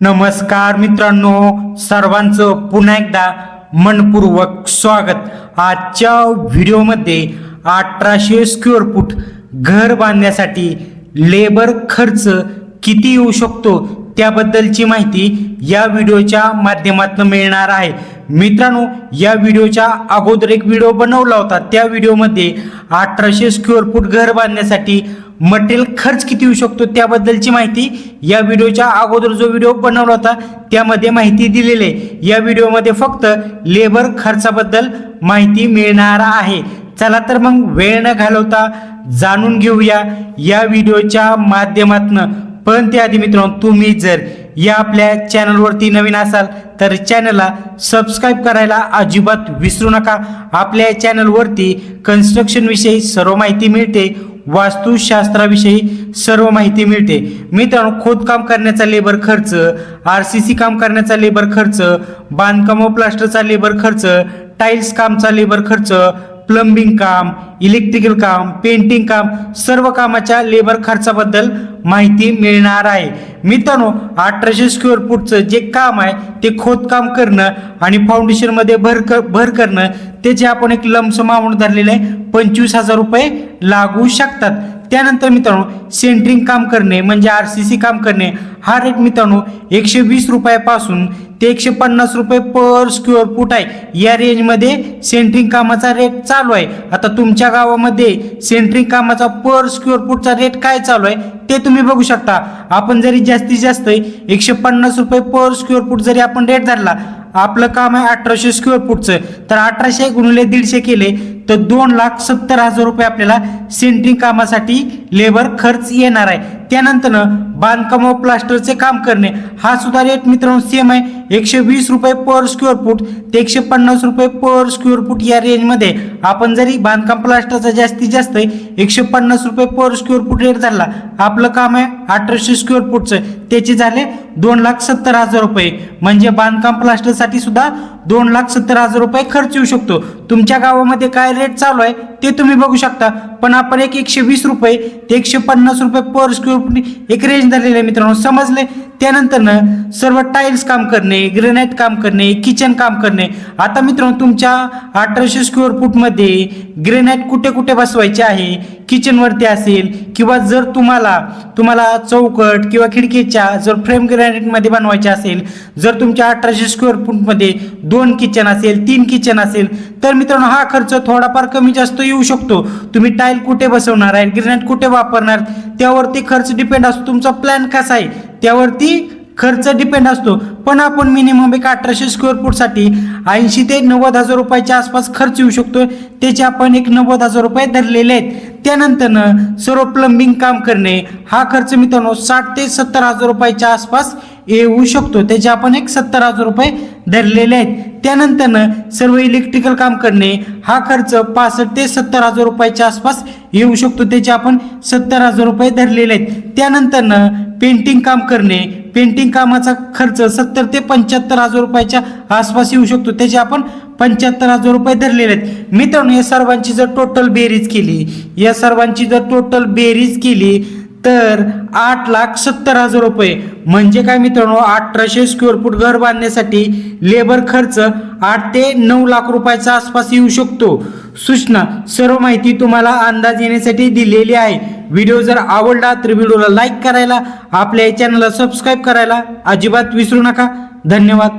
नमस्कार मित्रांनो सर्वांचं पुन्हा एकदा मनपूर्वक स्वागत. आजच्या व्हिडिओमध्ये अठराशे स्क्वेअर फूट घर बांधण्यासाठी लेबर खर्च किती येऊ शकतो त्याबद्दलची माहिती या व्हिडिओच्या माध्यमातून मिळणार आहे. मित्रांनो या व्हिडिओच्या अगोदर एक व्हिडिओ बनवला होता. त्या व्हिडिओमध्ये अठराशे स्क्वेअर फूट घर बांधण्यासाठी मटेरियल खर्च किती येऊ शकतो त्याबद्दलची माहिती या व्हिडिओच्या अगोदर जो व्हिडिओ बनवला होता त्यामध्ये माहिती दिलेली आहे. या व्हिडिओमध्ये फक्त लेबर खर्चाबद्दल माहिती मिळणार आहे. चला तर मग वेळ न घालवता जाणून घेऊया या व्हिडिओच्या माध्यमातून. पण त्याआधी मित्रांनो तुम्ही जर या आपल्या चॅनलवरती नवीन असाल तर चॅनलला सबस्क्राईब करायला अजिबात विसरू नका. आपल्या चॅनलवरती कन्स्ट्रक्शनविषयी सर्व माहिती मिळते. वास्तुशास्त्राविषयी सर्व माहिती मिळते. मित्रांनो खोदकाम करण्याचा लेबर खर्च आर सी सी काम करण्याचा लेबर खर्च बांधकाम व प्लास्टरचा लेबर खर्च टाईल्स कामचा लेबर खर्च प्लंबिंग काम इलेक्ट्रिकल काम पेंटिंग काम सर्व कामाच्या लेबर खर्चाबद्दल माहिती मिळणार आहे. मित्रांनो अठराशे स्क्वेअर फूटचं जे काम आहे ते खोदकाम करणं आणि फाउंडेशनमध्ये भर कर भर करणं त्याचे आपण एक लमसम अमाऊंट धरलेलं आहे. पंचवीस हजार रुपये लागू शकतात. त्यानंतर मित्रांनो सेंटरिंग काम करणे म्हणजे आर सी सी काम करणे हा रेट मित्रांनो एकशे वीस रुपयापासून ते एकशे पन्नास रुपये पर स्क्वेअर फूट आहे. या रेंजमध्ये सेंट्रिंग कामाचा रेट चालू आहे. आता तुमच्या गावामध्ये सेंट्रिंग कामाचा पर स्क्वेअर फूटचा रेट काय चालू आहे ते तुम्ही बघू शकता. आपण जरी जास्तीत जास्त एकशे पन्नास रुपये पर स्क्वेअर फूट जरी आपण रेट धरला आपलं काम आहे अठराशे स्क्वेअर फूटचं तर अठराशे गुणिले दीडशे केले तर दोन लाख सत्तर हजार रुपये आपल्याला सेंट्रिंग कामासाठी लेबर खर्च येणार आहे. त्यानंतर बांधकाम व प्लास्टरचे काम करणे हा सुद्धा रेट मित्रांनो सेम आहे. एकशे वीस रुपये पर स्क्वेअर फूट ते एकशे पन्नास रुपये पर स्क्वेअर फूट या रेंजमध्ये आपण जरी बांधकाम प्लास्टरचा जास्तीत जास्त एकशे पन्नास रुपये पर स्क्वेअर फूट रेट झाला आपलं काम आहे अठराशे स्क्वेअर फूटचं त्याचे झाले दोन लाख सत्तर हजार रुपये. म्हणजे बांधकाम प्लास्टरसाठी सुद्धा दोन लाख सत्तर हजार रुपये खर्च येऊ शकतो. तुमच्या गावामध्ये काय रेट चालू आहे ते तुम्ही बघू शकता. पण आपण एक एकशे वीस रुपये ते एकशे पन्नास रुपये पर स्क्वेअर फूट एक रेंज धरलेली आहे मित्रांनो. समजले? त्यानंतर सर्व टाईल्स काम करणे ग्रेनाईट काम करणे किचन काम करणे. आता मित्रांनो तुमच्या अठराशे स्क्वेअर फूटमध्ये ग्रेनाईट कुठे कुठे बसवायचे आहे? किचनवरती असेल किंवा जर तुम्हाला तुम्हाला चौकट किंवा खिडकीच्या जर फ्रेम ग्रॅनाईटमध्ये बनवायचे असेल जर तुमच्या अठराशे स्क्वेअर फूटमध्ये दोन किचन असेल तीन किचन असेल तर मित्रांनो हा खर्च थोडाफार कमी जास्त येऊ शकतो. तुम्ही टाईल कुठे बसवणार आहे ग्रेनाईट कुठे वापरणार त्यावरती खर्च डिपेंड असतो. तुमचा प्लॅन कसा आहे? त्यावरती खर्च डिपेंड असतो. पण आपण मिनिमम एक अठराशे स्क्वेअर फूटसाठी ऐंशी ते नव्वद हजार रुपयाच्या आसपास खर्च येऊ शकतो त्याचे आपण एक नव्वद हजार रुपये धरलेले आहेत. त्यानंतरनं सर्व प्लंबिंग काम करणे हा खर्च मित्रांनो साठ ते सत्तर हजार रुपयाच्या आसपास येऊ शकतो. त्याचे आपण एक सत्तर हजार रुपये धरलेले आहेत. त्यानंतरनं सर्व इलेक्ट्रिकल काम करणे हा खर्च पासष्ट ते सत्तर हजार रुपयाच्या आसपास येऊ शकतो. त्याचे आपण सत्तर हजार रुपये धरलेले आहेत. त्यानंतरनं पेंटिंग काम करणे पेंटिंग कामाचा खर्च सत्तर ते पंच्याहत्तर हजार रुपयाच्या आसपास येऊ शकतो. त्याचे आपण पंच्याहत्तर हजार रुपये धरलेले आहेत. मित्रांनो या सर्वांची जर टोटल बेरीज केली या सर्वांची जर टोटल बेरीज केली तर आठ लाख सत्तर हजार रुपये. म्हणजे काय मित्रांनो अठराशे स्क्वेअर फूट घर बांधण्यासाठी लेबर खर्च आठ ते नऊ लाख रुपयाचा आसपास येऊ शकतो. सूचना सर्व माहिती तुम्हाला अंदाज येण्यासाठी दिलेली आहे. व्हिडिओ जर आवडला तर व्हिडिओला लाईक करायला आपल्या चॅनलला सबस्क्राईब करायला अजिबात विसरू नका. धन्यवाद.